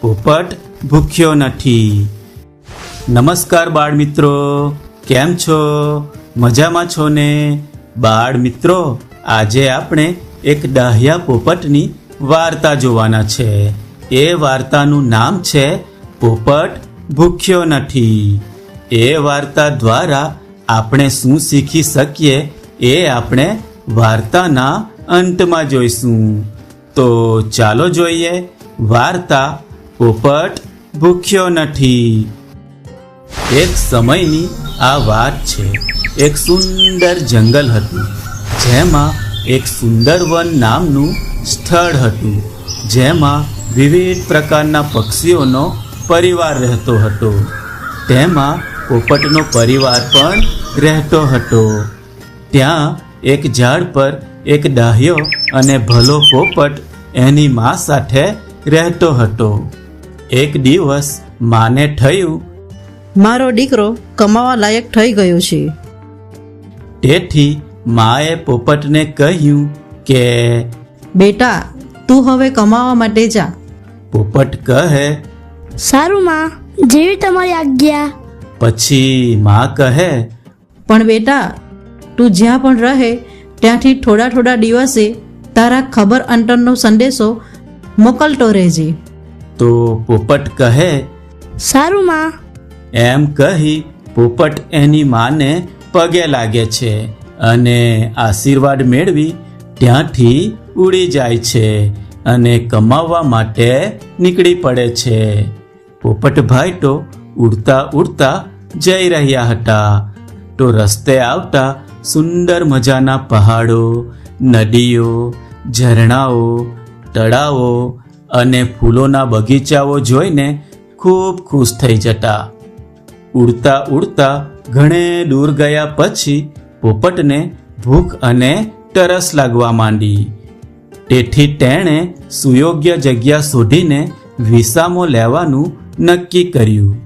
પોપટ ભૂખ્યો નથી. નમસ્કાર બાળ મિત્રો કેમ છો? મજામાં છો ને? બાળ મિત્રો આજે આપણે એક ડાહ્યા પોપટની વાર્તા જોવાના છે. એ વાર્તાનું નામ છે પોપટ ભૂખ્યો નથી. એ વાર્તા દ્વારા આપણે શું શીખી શકીએ એ આપણે વાર્તાના અંતમાં જોઈશું. તો ચાલો જોઈએ વાર્તા પોપટ ભૂખ્યો નથી. એક સમયની આ વાત છે, એક સુંદર જંગલ હતું, જેમાં એક સુંદર વન નામનું સ્થળ હતું, જેમાં વિવિધ પ્રકારના પક્ષીઓનો પરિવાર રહેતો હતો. તેમાં પોપટનો પરિવાર પણ રહેતો હતો. ત્યાં એક ઝાડ પર એક ડાહ્યો અને ભલો પોપટ એની મા સાથે રહેતો હતો. એક દિવસ માને થયું મારો દીકરો કમાવા લાયક થઈ ગયો છે. તેથી માએ પોપટને કહ્યું કે બેટા તું હવે કમાવા માટે જા. પોપટ કહે સારું માં જેવી તમારી આજ્ઞા. પછી મા કહે પણ બેટા તું જ્યાં પણ રહે ત્યાંથી થોડા થોડા દિવસે તારા ખબર અંતરનો સંદેશો મોકલતો રહેજે. તો પોપટ કહે સારું માં. એમ કહી પોપટ એની માને પગે લાગે છે અને આશીર્વાદ મેળવી ત્યાંથી ઉડી જાય છે અને કમાવવા માટે નીકળી પડે છે. પોપટભાઈ તો ઉડતા ઉડતા જઈ રહ્યા હતા. તો રસ્તે આવતા સુંદર મજાના પહાડો નદીઓ ઝરણાઓ તળાવો અને ફૂલોના બગીચાઓ જોઈને ખૂબ ખુશ થઈ જતા. ઉડતા ઉડતા ઘણે દૂર ગયા પછી પોપટને ભૂખ અને તરસ લાગવા માંડી. તેથી તેણે સુયોગ્ય જગ્યા શોધીને વિસામો લેવાનું નક્કી કર્યું.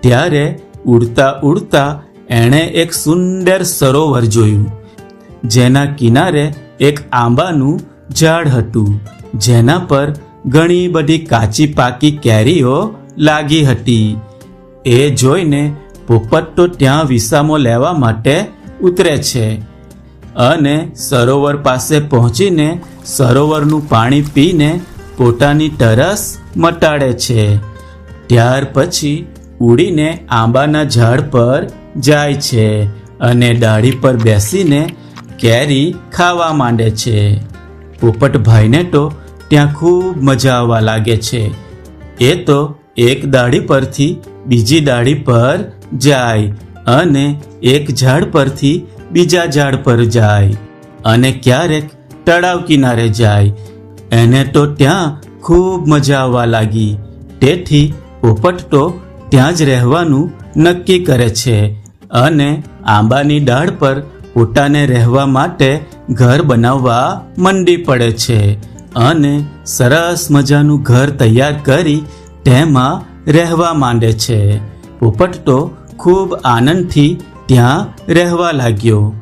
ત્યારે ઉડતા ઉડતા એણે એક સુંદર સરોવર જોયું. જેના કિનારે એક આંબાનું ઝાડ હતું. જેના પર ઘણી બધી કાચી પાકી કેરીઓ લાગી હતી. એ જોઈને પોપટ તો ત્યાં વિસામો લેવા માટે ઉતરે છે અને સરોવર પાસે પહોંચીને સરોવરનું પાણી પીને પોતાની તરસ મટાડે છે. ત્યાર પછી ઉડીને આંબાના ઝાડ પર જાય છે અને ડાળી પર બેસીને કેરી ખાવા માંડે છે. પોપટભાઈને તો ત્યાં ખૂબ મજા આવવા લાગે છે. એ તો એક દાડી પરથી બીજી દાડી પર જાય અને એક ઝાડ પરથી બીજા ઝાડ પર જાય અને ક્યારેક તળાવ કિનારે જાય. એને તો ત્યાં ખૂબ મજા આવવા લાગી. તેથી પોપટ તો ત્યાં જ રહેવાનું નક્કી કરે છે અને આંબાની ડાળ પર પોતાને રહેવા માટે ઘર બનાવવા મંડી પડે છે. અને સરસ મજાનું ઘર તૈયાર કરી તેમાં રહેવા માંડે છે. પોપટ તો ખૂબ આનંદથી ત્યાં રહેવા લાગ્યો.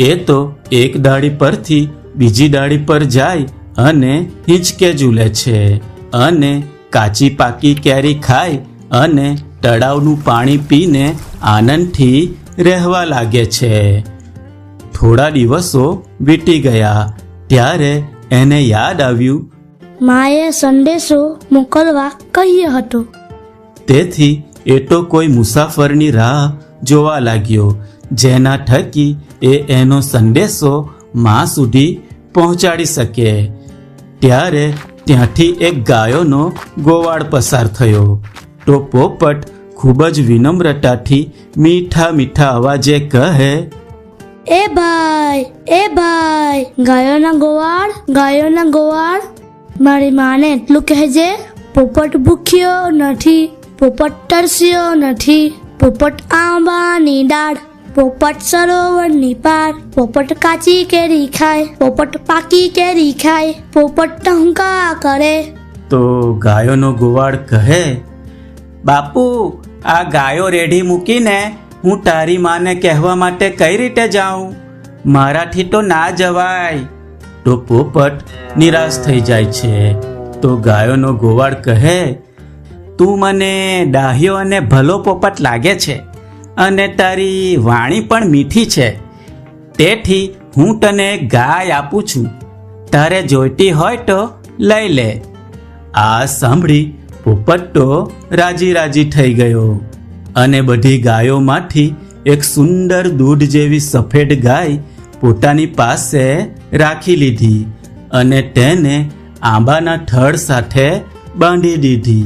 એ તો એક ડાળી પરથી બીજી ડાળી પર જાય અને હિંચકે ઝૂલે છે અને કાચી પાકી કેરી ખાય અને તળાવનું પાણી પીને આનંદથી રહેવા લાગે છે. થોડા દિવસો વીતી ગયા. ત્યારે એને યાદ આવ્યું? માએ સંદેશો મોકલવા કહ્યો હતો. તેથી એ તો કોઈ મુસાફરની રાહ જોવા લાગ્યો જેના થકી એ એનો સંદેશો માં સુધી પહોંચાડી શકે. ત્યારે ત્યાંથી એક ગાયોનો ગોવાળ પસાર થયો. તો પોપટ ખૂબ જ વિનમ્રતાથી મીઠા મીઠા અવાજે કહે એ ભાઈ એ ભાઈ. ગાયોના ગોવાળ ગાયોના ગોવાળ. મારી માને એટલું કહેજે, પોપટ ભૂખ્યો નથી, પોપટ તરસ્યો નથી, પોપટ આંબાની ડાળ પોપટ સરોવરની પાર, પોપટ કાચી કેરી ખાય, પોપટ પાકી કેરી ખાય, પોપટ ટહુકા કરે. તો ગાયોનો ગોવાળ કહે, બાપુ, આ ગાયો રેઢી મૂકીને હું તારી માને કહેવા માટે કઈ રીતે જાઉં? મારાથી તો ના જવાય. તો પોપટ નિરાશ થઈ જાય છે. તો ગાયોનો ગોવાળ કહે, તું મને ડાહ્યો અને ભલો પોપટ લાગે છે અને તારી વાણી પણ મીઠી છે. તેથી હું તને ગાય આપું છું. તારે જોઈતી હોય તો લઈ લે. આ સાંભળી પોપટ તો રાજી રાજી થઈ ગયો. અને બધી ગાયોમાંથી એક સુંદર દૂધ જેવી સફેદ ગાય પોતાની પાસે રાખી લીધી અને તેને આંબાના થડ સાથે બાંધી દીધી.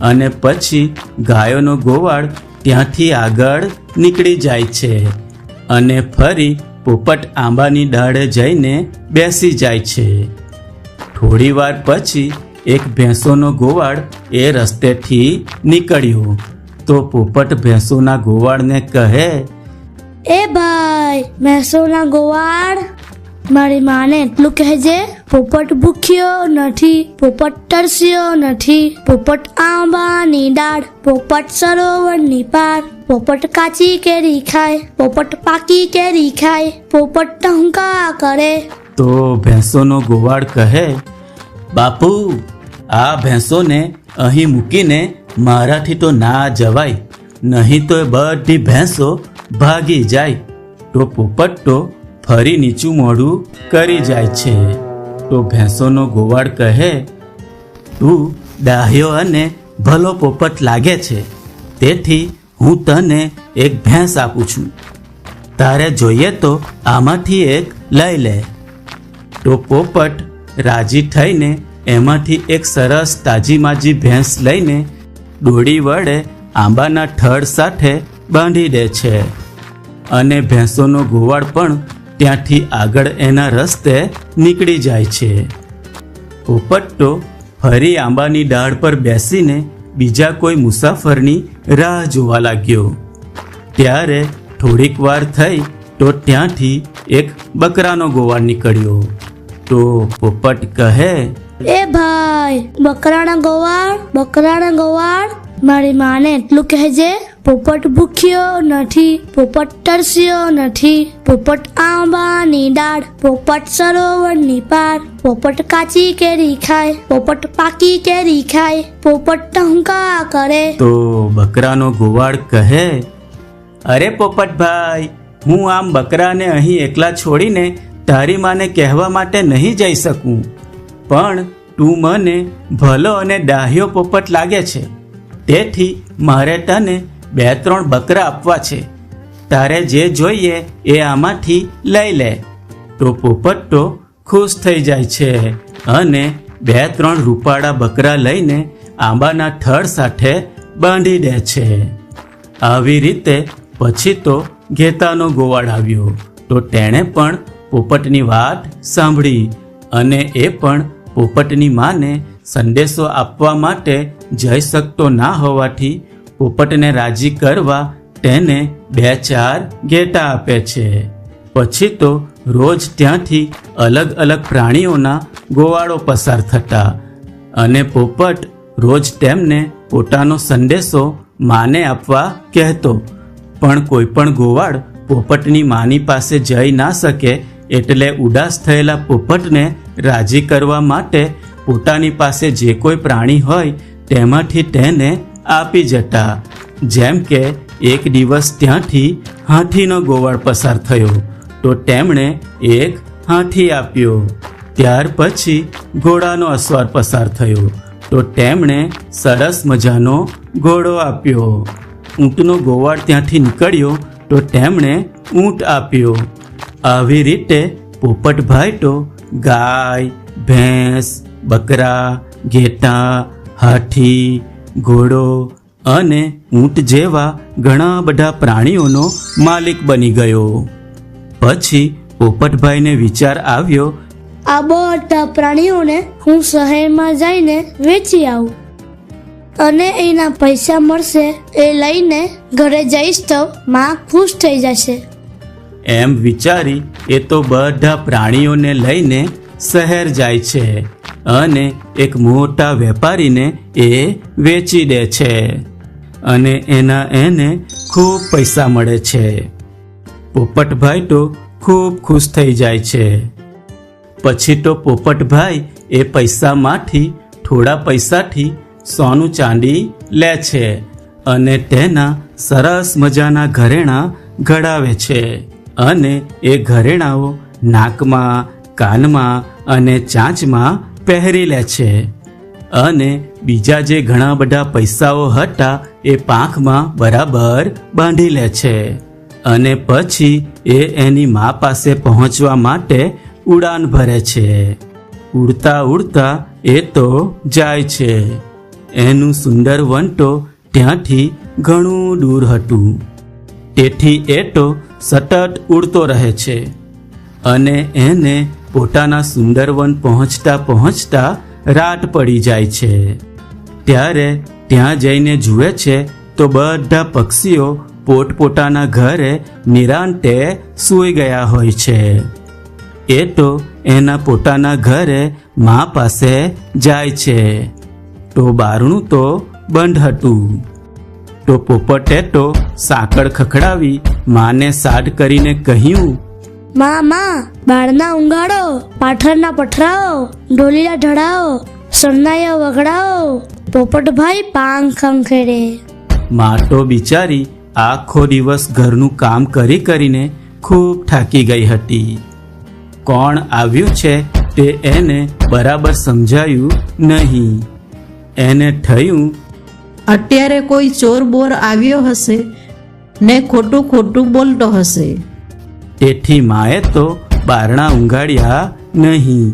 અને પછી ગાયોનો ગોવાળ ત્યાંથી આગળ નીકળી જાય છે અને ફરી પોપટ આંબાની ડાળે જઈને બેસી જાય છે. થોડી વાર પછી એક ભેંસોનો ગોવાળ એ રસ્તેથી નીકળ્યો. તો પોપટ ભેંસોના ગોવાળને કહે એ ભાઈ ભેંસોના ગોવાળ? મારી માને એટલું કહેજે પોપટ ભૂખ્યો નથી પોપટ તરસ્યો નથી પોપટ આંબાની ડાળ પોપટ સરોવરની પાર પોપટ કાચી કેરી ખાય પોપટ પાકી કેરી ખાય પોપટ ટહુકા કરે. તો ભેંસોનો ગોવાળ કહે બાપુ આ ભેંસોને અહીં મૂકીને મારાથી તો ના જવાય. નહીં તો એ બધી ભેંસો ભાગી જાય. તો પોપટ તો ફરી નીચું મોઢું કરી જાય છે. તો ભેંસોનો ગોવાળ કહે, તું ડાહ્યો અને ભલો પોપટ લાગે છે. તેથી હું તને એક ભેંસ આપું છું. તારે જોઈએ તો આમાંથી એક લઈ લે. તો પોપટ રાજી થઈને એમાંથી એક સરસ તાજી માજી ભેંસ લઈને દોડી વડે આંબાના થડ સાથે બાંધી દે છે. અને ભેંસોનો ગોવાળ પણ ત્યાંથી આગળ એના રસ્તે નીકળી જાય છે. પોપટ તો ફરી આંબાની ડાળ પર બેસીને બીજા કોઈ મુસાફરની રાહ જોવા લાગ્યો. ત્યારે થોડીક વાર થઈ તો ત્યાંથી એક બકરાનો ગોવાળ નીકળ્યો. તો પોપટ કહે એ ભાઈ, બકરાના ગોવાળ બકરાના ગોવાળ, મારી માને એટલું કહેજે પોપટ ભૂખ્યો નથી, પોપટ તરસ્યો નથી, પોપટ આંબાની ડાળ પોપટ સરોવરની પાર, પોપટ કાચી કેરી ખાય, પોપટ પાકી કેરી ખાય, પોપટ ટંકા કરે. તો બકરાનો ગોવાળ કહે, અરે પોપટ ભાઈ, હું આમ બકરાને અહીં એકલા છોડીને તારી માને કહેવા માટે નહીં જઈ શકું. પણ તું મને ભલો અને ડાહ્યો પોપટ લાગે છે. તેથી મારે તને બે ત્રણ બકરા આપવા છે. તારે જે જોઈએ એ આમાંથી લઈ લે. તો પોપટ તો ખુશ થઈ જાય છે અને બે ત્રણ રૂપાળા બકરા લઈને આંબાના થડ સાથે બાંધી દે છે. આવી રીતે પછી તો ઘેતાનો ગોવાળ આવ્યો. તો તેણે પણ પોપટની વાત સાંભળી અને એ પણ પોપટની માને સંદેશો આપવા માટે જઈ શકતો ના હોવાથી પોપટને રાજી કરવા તેને બે ચાર ઘેટા આપે છે. પછી તો રોજ ત્યાંથી અલગ અલગ પ્રાણીઓના ગોવાળો પસાર થતા અને પોપટ રોજ તેમને પોતાનો સંદેશો માને આપવા કહેતો. પણ કોઈ પણ ગોવાળ પોપટની માની પાસે જઈ ના શકે એટલે ઉદાસ થયેલા પોપટને રાજી કરવા માટે પોતાની પાસે જે કોઈ પ્રાણી હોય, તેમાંથી તેને આપી જતા. જેમ કે, એક દિવસ ત્યાંથી હાથીનો ગોવાળ પસાર થયો, તો તેમણે એક હાથી આપ્યો. ત્યાર પછી ઘોડાનો અસવાર પસાર થયો, તો તેમણે સરસ મજાનો ઘોડો આપ્યો. ઊંટનો ગોવાળ ત્યાંથી નીકળ્યો, તો તેમણે ઊંટ આપ્યો. આવી રીતે પોપટભાઈ તો ગાય, ભેંસ, બકરા, ઘેટા, હાથી, ઘોડો અને ઊંટ જેવા ઘણા બધા પ્રાણીઓનો માલિક બની ગયો. પછી પોપટભાઈને વિચાર આવ્યો, આ બધા પ્રાણીઓને હું શહેરમાં જઈને વેચી આવું. અને એના પૈસા મળશે એ લઈને ઘરે જઈશ તો માં ખુશ થઈ જશે. એમ વિચારી એ તો બધા પ્રાણીઓને લઈને શહેર જાય છે અને એક મોટા વેપારીને એ વેચી દે છે અને એના એને ખૂબ પૈસા મળે છે. પોપટભાઈ તો ખૂબ ખુશ થઈ જાય છે. પછી તો પોપટભાઈ એ પૈસામાંથી, થોડા પૈસાથી સોનું ચાંદી લે છે અને તેના સરસ મજાના ઘરેણાં ઘડાવે છે. અને એ ઘરેણાઓ નાકમાં, કાનમાં અને ચાંચમાં પહેરી લે છે. અને બીજા જે ઘણા બધા પૈસાઓ હતા, એ પાંખમાં બરાબર બાંધી લે છે. અને પછી એ એની મા પાસે પહોંચવા માટે ઉડાન ભરે છે. ઉડતા ઉડતા એ તો જાય છે. એનું સુંદર તો ત્યાંથી ઘણું દૂર હતું. તેથી એ તો સતત ઉડતો રહે છે. અને એને પોતાના સુંદરવન પહોંચતા પહોંચતા રાત પડી જાય છે. ત્યારે ત્યાં જઈને જુએ છે તો બધા પક્ષીઓ પોતપોતાના ઘરે નિરાંતે સૂઈ ગયા હોય છે. એ તો એના પોતાના ઘરે મા પાસે જાય છે. તો બારણું તો બંધ હતું. તો પોપટે તો સાંકળ ખખડાવી માને સાડ કરીને કહ્યું માં માં બાળના ઉંગાડો પાથરના પઠરાઓ ઢોલીલા ઢળાઓ સરનાયા વગડાઓ પોપટભાઈ પાંખ ખંખેરે મા તો બિચારી આખો દિવસ ઘરનું કામ કરી કરીને ખૂબ થાકી ગઈ હતી. કોણ આવ્યું છે તે એને બરાબર સમજાયું નહીં. એને થયું અત્યારે કોઈ ચોર બોર આવ્યો હશે ને ખોટું ખોટું બોલતો હશે. તેથી માએ તો બારણા ઊંઘાડ્યા નહીં.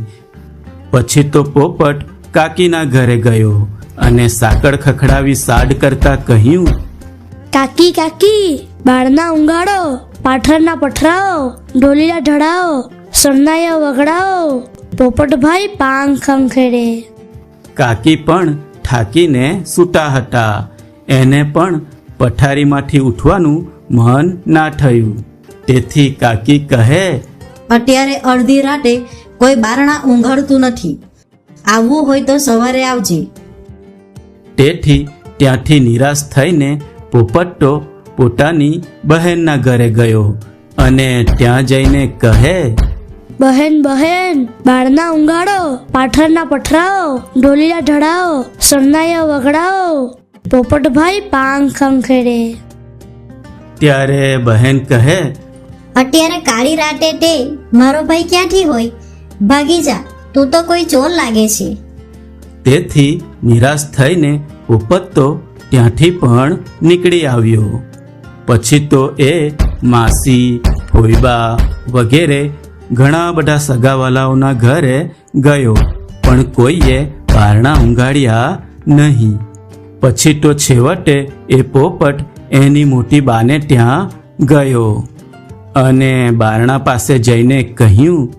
પછી તો પોપટ કાકીના ઘરે ગયો અને સાકળ ખખડાવી સાડ કરતા કહ્યું કાકી કાકી બારણા ઉંગાડો પાઠરના પઠરાઓ ઢોલીલા ઢળાઓ સરનાયા વગડાઓ. પોપટભાઈ પાંખ ખંખેડે. કાકી પણ થાકીને સૂતા હતા. એને પણ પથારીમાંથી ઉઠવાનું મન ના થયું. તેથી કાકી કહે અત્યારે અડધી રાતે કોઈ બારણા ઊંઘાડતું નથી. આવવું હોય તો સવારે આવજે. તેથી ત્યાંથી નિરાશ થઈને પોપટ્ટો પોતાની બહેનના ઘરે ગયો અને ત્યાં જઈને કહે બહેન બહેન બાળના ઉંગાડો પાથરના પઠરાઓ ઢોલીલા ઢળાઓ સરનાયા વગડાઓ. પોપટભાઈ પાંખ ખંખેરે ત્યારે બહેન કહે અત્યારે કાળી રાતે તે મારો ભાઈ ક્યાંથી હોય? ભાગી જા તું તો કોઈ ચોર લાગે છે. તેથી નિરાશ થઈને પોપટ તો ત્યાંથી પણ નીકળી આવ્યો. પછી તો એ માસી ફોઈબા વગેરે ઘણા બધા સગાવાલાઓના ઘરે ગયો પણ કોઈએ બારણા ઊંઘાડ્યા નહીં. પછી તો છેવટે એ પોપટ એની મોટી બાને ત્યાં ગયો. અને બારણા પાસે જઈને કહ્યું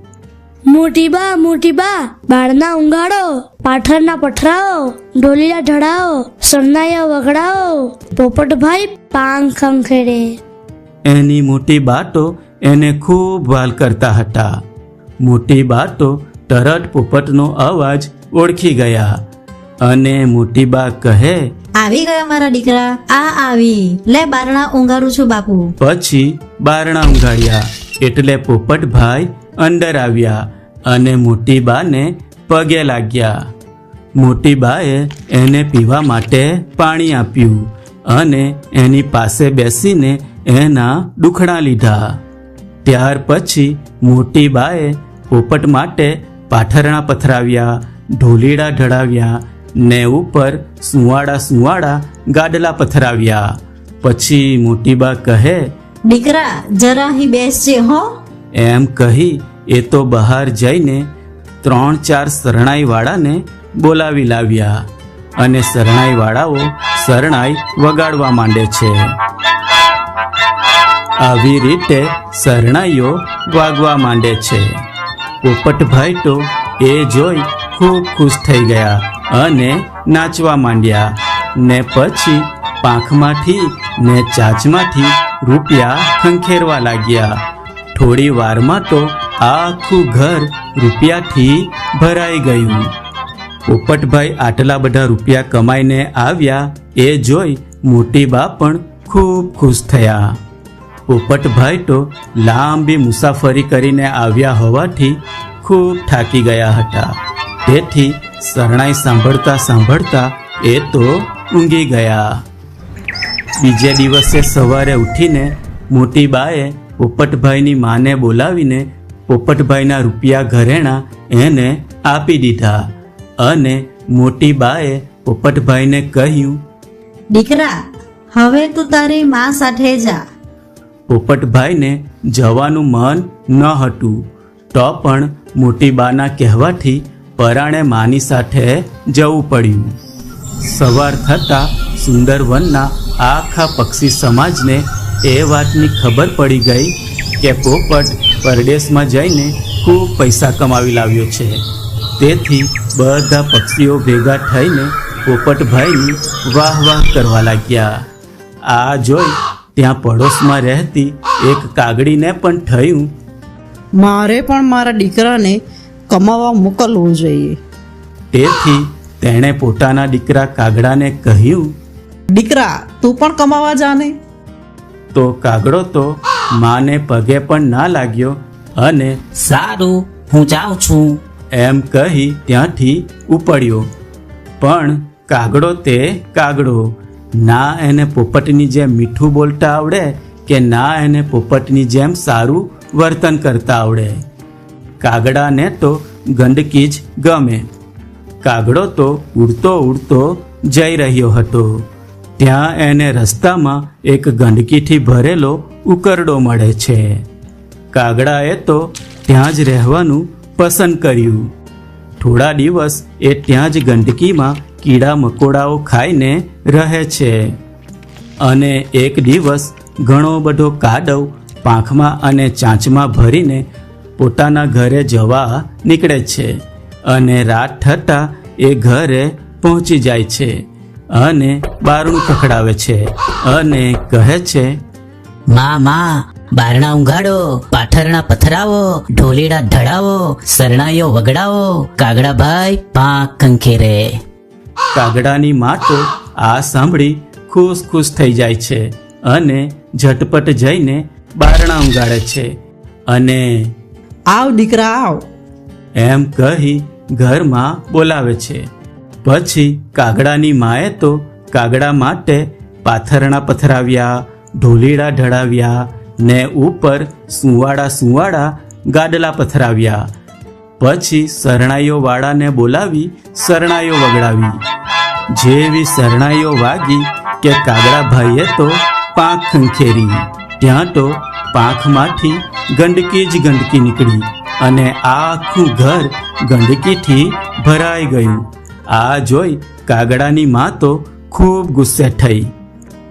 મોટી બા મોટી બા બાળના ઉંગાડો પાથરના પથરાઓ ઢોલીલા ઢળાઓ સરનાયા વગડાઓ પોપટભાઈ પાંખ ખંખેરે એની મોટી બાતો એને ખૂબ વાલ કરતા હતા. મોટી બાતો તરત પોપટનો અવાજ ઓળખી ગયા. અને મોટી બા કહે આવી ગયા મારા દીકરા? આ આવી. લે બારણા ઊંઘાડું છું બાપુ. પછી બારણા ઊંઘાડ્યા. એટલે પોપટભાઈ અંદર આવ્યા અને મોટી બાને પગે લાગ્યા. મોટી બાએ એને પીવા માટે પાણી આપ્યું અને એની પાસે બેસીને એના દુખડા લીધા. ત્યાર પછી મોટી બાએ પોપટ માટે પાથરણા પથરાવ્યા ઢોલીડા ઢળાવ્યા ને ઉપર સુવાડા સુવાડા ગાડલા પથરાવ્યા. પછી મોટી બા કહે દીકરા જરા અહીં બેસજે હો. એમ કહી એ તો બહાર જઈને ત્રણ ચાર શરણાઈ વાળાને બોલાવી લાવ્યા અને શરણાઈ વાળાઓ શરણાઈ વગાડવા માંડે છે. આવી રીતે શરણાઈઓ વાગવા માંડે છે. પોપટભાઈ તો એ જોઈ ખૂબ ખુશ થઈ ગયા. અને નાચવા માંડ્યા. ને પછી પાંખમાંથી ને ચાંચમાંથી રૂપિયા ખંખેરવા લાગ્યા. થોડી વારમાં તો આખું ઘર રૂપિયાથી ભરાઈ ગયું. પોપટભાઈ આટલા બધા રૂપિયા કમાઈને આવ્યા, એ જોઈ મોટી બા પણ ખૂબ ખુશ થયા. પોપટભાઈ તો લાંબી મુસાફરી કરીને આવ્યા હોવાથી ખૂબ થાકી ગયા હતા. તેથી શરણાઈ સાંભળતા સાંભળતા એ તો ઊંઘી ગયા. બીજે દિવસે સવારે ઉઠીને મોટી બાએ પોપટભાઈની માને બોલાવીને પોપટભાઈના રૂપિયા ઘરેણા એને આપી દીધા અને મોટી બાએ પોપટભાઈને કહ્યું દીકરા હવે તું તારી મા સાથે જા. પોપટભાઈને જવાનું મન ન હતું. તો પણ મોટી બાના કહેવાથી પરાણે માની સાથે જવું પડ્યું. સવાર થતાં સુંદરવનના આખા પક્ષી સમાજને એ વાતની ખબર પડી ગઈ કે પોપટ પરદેશમાં જઈને ખૂબ પૈસા કમાવી લાવ્યો છે. તેથી બધા પક્ષીઓ ભેગા થઈને પોપટભાઈની વાહ વાહ કરવા લાગ્યા. આ જોઈ ત્યાં પડોશમાં રહેતી એક કાગડીને પણ થયું, મારે પણ મારા દીકરાને કમાવા મોકલવું જોઈએ. તેથી તેણે પોતાના દીકરા કાગડાને કહ્યું દીકરા તું પણ કમાવા જાને. તો કાગડો તો માને પગે પણ ના લાગ્યો અને સારું હું જાઉં છું. એમ કહી ત્યાંથી ઉપડ્યો. પણ કાગડો તે કાગડો ના એને પોપટની જેમ મીઠું બોલતા આવડે કે ના એને પોપટની જેમ સારું વર્તન કરતા આવડે? કાગડાને તો ગંદકી જ ગમે. કાગડો તો ઉડતો ઉડતો જઈ રહ્યો હતો. ત્યાં એને રસ્તામાં એક ગંદકીથી ભરેલો ઉકરડો મળે છે. કાગડાએ તો ત્યાં જ રહેવાનું પસંદ કર્યું. થોડા દિવસ એ ત્યાં જ ગંદકીમાં કીડા મકોડાઓ ખાઈને રહે છે. અને એક દિવસ ઘણો બધો કાદવ પાંખમાં અને ચાંચમાં ભરીને પોતાના ઘરે જવા નીકળે છે અને રાત થતાં એ ઘરે પહોંચી જાય છે અને બારણું ખખડાવે છે અને કહે છે માં માં બારણા ઉંઘાડો પાથરણા પથરાવો ઢોલીડા ધડાવો શરણાઈઓ વગડાવો કાગડાભાઈ પાંખ કંખેરે કાગડાની માં તો આ સાંભળી ખુશ ખુશ થઈ જાય છે અને ઝટપટ જઈને બારણા ઉગાડે છે અને આવ દીકરા આવ. એમ કહી ઘરમાં બોલાવે છે. પછી કાગડાની માએ તો કાગડા માટે પાથરણા પથરાવ્યા, ઢોલીડા ઢળાવ્યા ને ઉપર સુવાડા સુવાડા ગાડલા પથરાવ્યા. પછી શરણાઈઓ વાળાને બોલાવી શરણાઈઓ વગડાવી. જેવી શરણાઈઓ વાગી કે કાગડા ભાઈએ તો પાંખ ખંખેરી. ત્યાં તો પાંખમાંથી ગંદકી જ ગંદકી નીકળી અને આખું ઘર ગંદકીથી ભરાઈ ગયું. આ જોઈ કાગડાની માં તો ખૂબ ગુસ્સે થઈ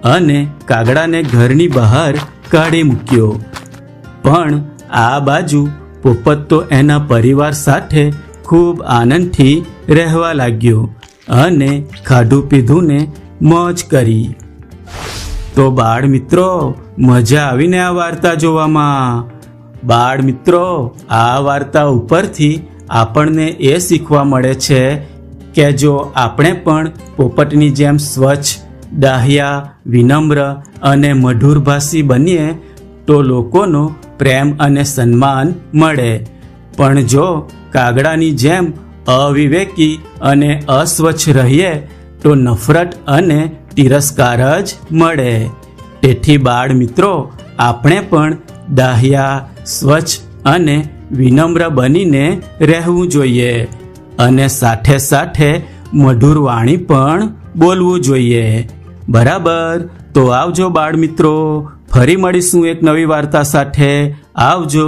અને કાગડાને ઘરની બહાર કાઢી મૂક્યો. પણ આ બાજુ પોપટ તો એના પરિવાર સાથે ખૂબ આનંદથી રહેવા લાગ્યો અને ખાધું પીધુંને મોજ કરી. તો બાળ મિત્રો મજા આવીને આ વાર્તા જોવામાં. બાળ મિત્રો, આ વાર્તા ઉપરથી આપણને એ શીખવા મળે છે કે જો આપણે પણ પોપટની જેમ સ્વચ્છ, દાહ્યા, વિનમ્ર અને મધુરભાષી બનીએ, તો લોકોનો પ્રેમ અને સન્માન મળે. પણ જો કાગડાની જેમ અવિવેકી અને અસ્વચ્છ રહીએ, તો નફરત અને તિરસ્કાર જ મળે. તેથી બાળ મિત્રો, આપણે પણ દાહ્યા સ્વચ્છ અને વિનમ્ર બનીને રહેવું જોઈએ અને સાથે સાથે મધુર વાણી પણ બોલવું જોઈએ. બરાબર? તો આવજો બાળ મિત્રો ફરી મળીશું એક નવી વાર્તા સાથે. આવજો.